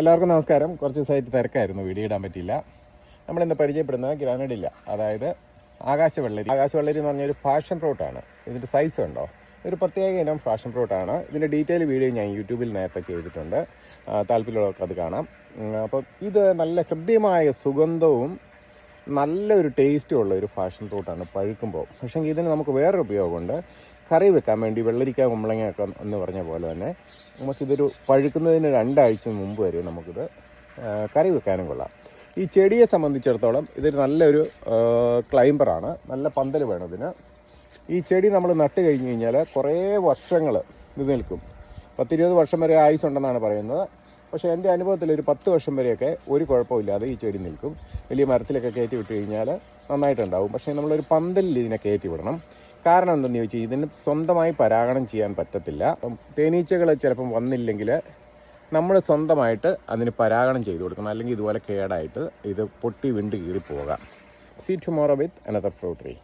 എല്ലാവർക്കും നമസ്കാരം. കുറച്ച് ദിവസമായിട്ട് തിരക്കായിരുന്നു. വീഡിയോ ഇടാൻ പറ്റിയില്ല. നമ്മളിന്ന് പരിചയപ്പെടുന്നത് ഗ്രാനഡില്ല. അതായത് ആകാശവെള്ളരി. ആകാശവെള്ളരി എന്ന് പറഞ്ഞൊരു ഫാഷൻ ഫ്രൂട്ടാണ് ഇതിന്റെ സൈസ് ഉണ്ടോ? ഒരു പ്രത്യേക ഇനം ഫാഷൻ ഫ്രൂട്ടാണ് ഇതിന്റെ ഡീറ്റെയിൽ വീഡിയോ ഞാൻ യൂട്യൂബിൽ നേരത്തെ ചെയ്തിട്ടുണ്ട്. താല്പര്യമുള്ളവർക്ക് അത് കാണാം. അപ്പോൾ ഇത് നല്ല ഹൃദ്യമായ സുഗന്ധവും നല്ലൊരു ടേസ്റ്റും ഉള്ള ഒരു ഫാഷൻ ഫ്രൂട്ടാണ് പഴുക്കുമ്പോൾ. പക്ഷേ ഇതിന് നമുക്ക് വേറൊരു ഉപയോഗമുണ്ട്. കറി വെക്കാൻ വേണ്ടി വെള്ളരിക്ക കുമ്പളങ്ങ ഒക്കെ എന്ന് പറഞ്ഞ പോലെ തന്നെ നമുക്കിതൊരു പഴുക്കുന്നതിന് രണ്ടാഴ്ച മുമ്പ് വരെ നമുക്കിത് കറി വെക്കാനും കൊള്ളാം. ഈ ചെടിയെ സംബന്ധിച്ചിടത്തോളം ഇതൊരു നല്ലൊരു ക്ലൈംബറാണ് നല്ല പന്തൽ വേണം ഇതിന്. ഈ ചെടി നമ്മൾ നട്ട് കഴിഞ്ഞ് കഴിഞ്ഞാൽ കുറേ വർഷങ്ങൾ ഇത് നിൽക്കും. പത്തിരുപത് വർഷം വരെ ആയുസ് ഉണ്ടെന്നാണ് പറയുന്നത്. പക്ഷേ എന്റെ അനുഭവത്തിൽ ഒരു പത്ത് വർഷം വരെയൊക്കെ ഒരു കുഴപ്പമില്ലാതെ ഈ ചെടി നിൽക്കും. വലിയ മരത്തിലൊക്കെ കയറ്റി വിട്ട് കഴിഞ്ഞാൽ നന്നായിട്ടുണ്ടാവും. പക്ഷേ നമ്മളൊരു പന്തലിൽ ഇതിനെ കയറ്റി വിടണം. കാരണം എന്തെന്ന് ചോദിച്ചാൽ ഇതിന് സ്വന്തമായി പരാഗണം ചെയ്യാൻ പറ്റത്തില്ല. അപ്പം തേനീച്ചകൾ ചിലപ്പം വന്നില്ലെങ്കിൽ നമ്മൾ സ്വന്തമായിട്ട് അതിന് പരാഗണം ചെയ്തു കൊടുക്കണം. അല്ലെങ്കിൽ ഇതുപോലെ കേടായിട്ട് ഇത് പൊട്ടി വിണ്ട് കീറി പോകാം see tomorrow with another fruit tree